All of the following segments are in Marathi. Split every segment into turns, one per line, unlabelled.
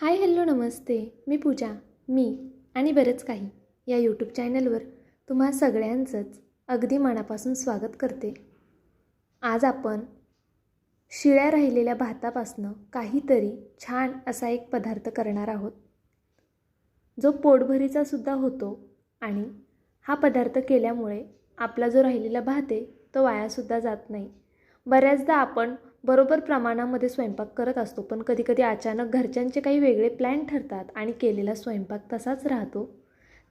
हाय हॅलो नमस्ते. मी पूजा मी आणि बरंच काही या यूट्यूब चॅनलवर तुम्हा सगळ्यांचंच अगदी मनापासून स्वागत करते. आज आपण शिळ्या राहिलेल्या भातापासनं काहीतरी छान असा एक पदार्थ करणार आहोत. जो पोटभरीचा सुद्धा होतो आणि हा पदार्थ केल्यामुळे आपला जो राहिलेला भात आहे तो वायासुद्धा जात नाही. बऱ्याचदा आपण बरोबर प्रमाणामध्ये स्वयंपाक करत असतो पण कधीकधी अचानक घरच्यांचे काही वेगळे प्लॅन ठरतात आणि केलेला स्वयंपाक तसाच राहतो.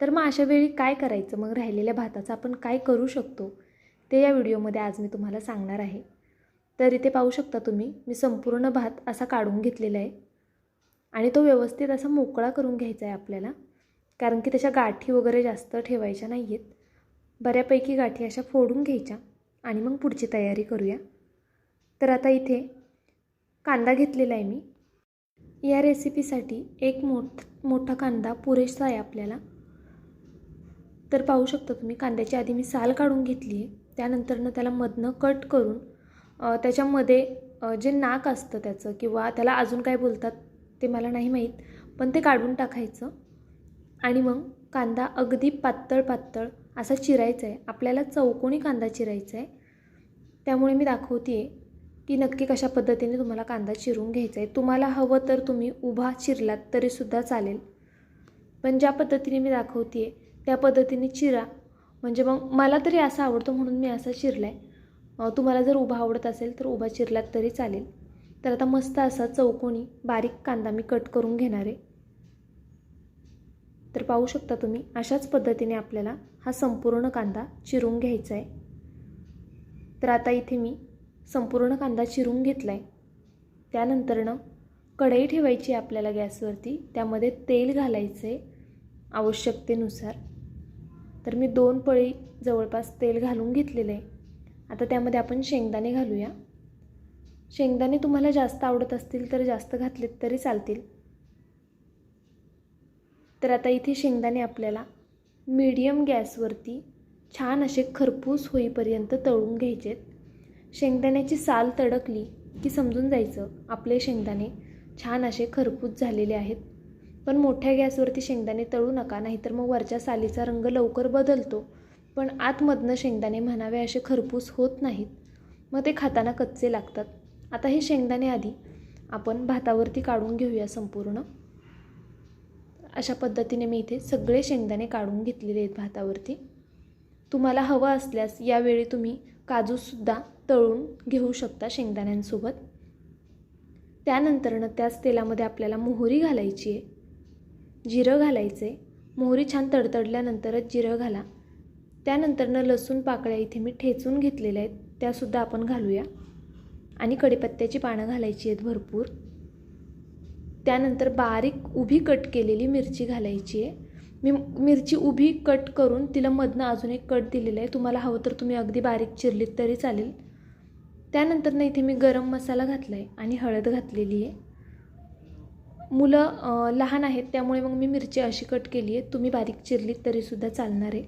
तर मग अशा वेळी काय करायचं? मग राहिलेल्या भाताचं आपण काय करू शकतो? ते या व्हिडिओमध्ये आज मी तुम्हाला सांगणार आहे. तर इथे पाहू शकता तुम्ही मी संपूर्ण भात असा काढून घेतलेला आहे. आणि तो व्यवस्थित असा मोकळा करून घ्यायचा आहे आपल्याला कारण की त्याच्या गाठी वगैरे जास्त ठेवायच्या नाही आहेत बऱ्यापैकी गाठी अशा फोडून घ्यायच्या आणि मग पुढची तयारी करूया. तर आता इथे कांदा घेतलेला आहे मी. या रेसिपीसाठी एक मोठ मोठा कांदा पुरेसा आहे आपल्याला. तर पाहू शकता तुम्ही कांद्याची आधी मी साल काढून घेतली आहे. त्यानंतरनं त्याला मधनं कट करून त्याच्यामध्ये जे नाक असतं त्याचं किंवा त्याला अजून काय बोलतात ते मला नाही माहीत पण ते काढून टाकायचं. आणि मग कांदा अगदी पातळ पातळ असा चिरायचा आहे. आपल्याला चौकोनी कांदा चिरायचा आहे. त्यामुळे मी दाखवते आहे की नक्की कशा पद्धतीने तुम्हाला कांदा चिरून घ्यायचा आहे? तुम्हाला हवं तर तुम्ही उभा चिरलात तरीसुद्धा चालेल. पण ज्या पद्धतीने मी दाखवते आहे त्या पद्धतीने चिरा. म्हणजे मग मला तरी असा आवडतो म्हणून मी असा चिरला आहे तुम्हाला जर उभा आवडत असेल तर उभा चिरलात तरी चालेल. तर आता मस्त असा चौकोनी बारीक कांदा मी कट करून घेणार आहे. तर पाहू शकता तुम्ही अशाच पद्धतीने आपल्याला हा संपूर्ण कांदा चिरून घ्यायचा आहे. तर आता इथे मी संपूर्ण कांदा चिरून घेतला आहे त्यानंतरनं कढई ठेवायची आहे आपल्याला गॅसवरती. त्यामध्ये तेल घालायचं आहे आवश्यकतेनुसार. तर मी दोन पळी जवळपास तेल घालून घेतलेलं आहे. आता त्यामध्ये आपण शेंगदाणे घालूया. शेंगदाणे तुम्हाला जास्त आवडत असतील तर जास्त घातलेत तरी चालतील. तर आता इथे शेंगदाणे आपल्याला मीडियम गॅसवरती छान असे खरपूस होईपर्यंत तळून घ्यायचेत. शेंगदाण्याची साल तडकली की समजून जायचं आपले शेंगदाणे छान असे खरपूस झालेले आहेत. पण मोठ्या गॅसवरती शेंगदाणे तळू नका नाहीतर मग वरच्या सालीचा रंग लवकर बदलतो. पण आतमधनं शेंगदाणे म्हणावे असे खरपूस होत नाहीत. मग ते खाताना कच्चे लागतात. आता हे शेंगदाणे आधी आपण भातावरती काढून घेऊया संपूर्ण. अशा पद्धतीने मी इथे सगळे शेंगदाणे काढून घेतलेले आहेत भातावरती. तुम्हाला हवं असल्यास यावेळी तुम्ही काजूसुद्धा तळून घेऊ शकता शेंगदाण्यांसोबत. त्यानंतरनं त्याच तेलामध्ये आपल्याला मोहरी घालायची आहे. जिरं घालायचं आहे मोहरी छान तडतडल्यानंतरच जिरं घाला. त्यानंतरनं लसूण पाकळ्या इथे मी ठेचून घेतलेल्या आहेत. त्यासुद्धा आपण घालूया. आणि कढीपत्त्याची पानं घालायची आहेत भरपूर. त्यानंतर बारीक उभी कट केलेली मिरची घालायची आहे. मी मिरची उभी कट करून तिला मधनं अजून एक कट दिलेलं आहे. तुम्हाला हवं तर तुम्ही अगदी बारीक चिरलीत तरी चालेल. त्यानंतर ना इथे मी गरम मसाला घातला आहे आणि हळद घातलेली आहे. मुलं लहान आहेत त्यामुळे मग मी मिरची अशी कट केली आहे. तुम्ही बारीक चिरलीत तरीसुद्धा चालणार आहे.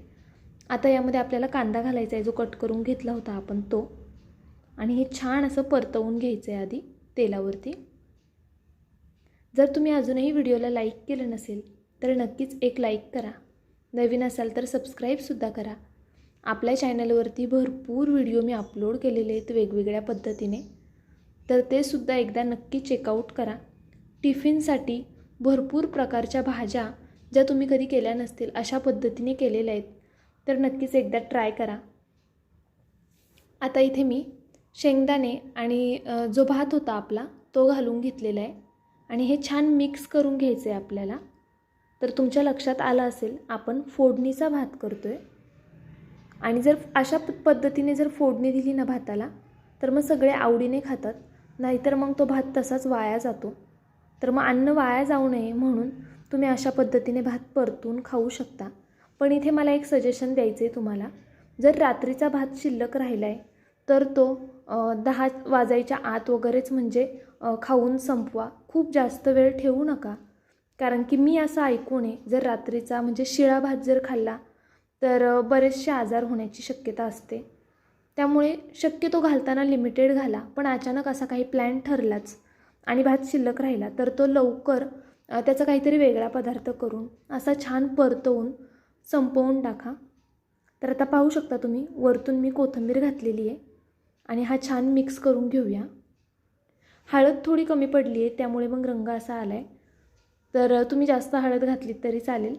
आता यामध्ये आपल्याला कांदा घालायचा आहे जो कट करून घेतला होता आपण तो. आणि हे छान असं परतवून घ्यायचं आहे आधी तेलावरती. जर तुम्ही अजूनही व्हिडिओला लाईक केलं नसेल तर नक्कीच एक लाईक करा. नवीन असाल तर सबस्क्राईबसुद्धा करा. आपल्या चॅनलवरती भरपूर व्हिडिओ मी अपलोड केलेले आहेत वेगवेगळ्या पद्धतीने. तर ते सुद्धा एकदा नक्की चेकआउट करा. टिफिनसाठी भरपूर प्रकारच्या भाज्या ज्या तुम्ही कधी केल्या नसतील अशा पद्धतीने केलेल्या आहेत. तर नक्कीच एकदा ट्राय करा. आता इथे मी शेंगदाणे आणि जो भात होता आपला तो घालून घेतलेला आहे. आणि हे छान मिक्स करून घ्यायचं आहे आपल्याला. तर तुमच्या लक्षात आलं असेल आपण फोडणीचा भात करतो आहे आणि जर अशा प- पद्धतीने जर फोडणी दिली ना भाताला तर मग सगळे आवडीने खातात. नाहीतर मग तो भात तसाच वाया जातो. तर मग अन्न वाया जाऊ नये म्हणून तुम्ही अशा पद्धतीने भात परतून खाऊ शकता. पण इथे मला एक सजेशन द्यायचं आहे तुम्हाला. जर रात्रीचा भात शिल्लक राहिला आहे तर तो दहा वाजायच्या आत वगैरेच म्हणजे खाऊन संपवा. खूप जास्त वेळ ठेवू नका. कारण की मी असं ऐकून आहे जर रात्रीचा म्हणजे शिळा भात जर खाल्ला तर बरेचसे आजार होण्याची शक्यता असते. त्यामुळे शक्यतो घालताना लिमिटेड घाला पण अचानक असा काही प्लॅन ठरलाच आणि भात शिल्लक राहिला तर तो लवकर त्याचा काहीतरी वेगळा पदार्थ करून असा छान परतवून संपवून टाका. तर आता पाहू शकता तुम्ही वरतून मी कोथिंबीर घातलेली आहे आणि हा छान मिक्स करून घेऊया. हळद थोडी कमी पडली आहे त्यामुळे मग रंग असा आला आहे तर तुम्ही जास्त हळद घातलीत तरी चालेल.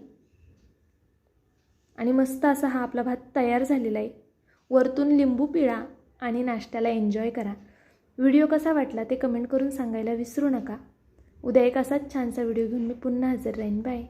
आणि मस्त असा हा आपला भात तयार झालेला आहे. वरतून लिंबू पिळा आणि नाश्त्याला एन्जॉय करा. व्हिडिओ कसा वाटला ते कमेंट करून सांगायला विसरू नका. उद्या एक असाच छानसा व्हिडिओ घेऊन मी पुन्हा हजर राहीन. बाय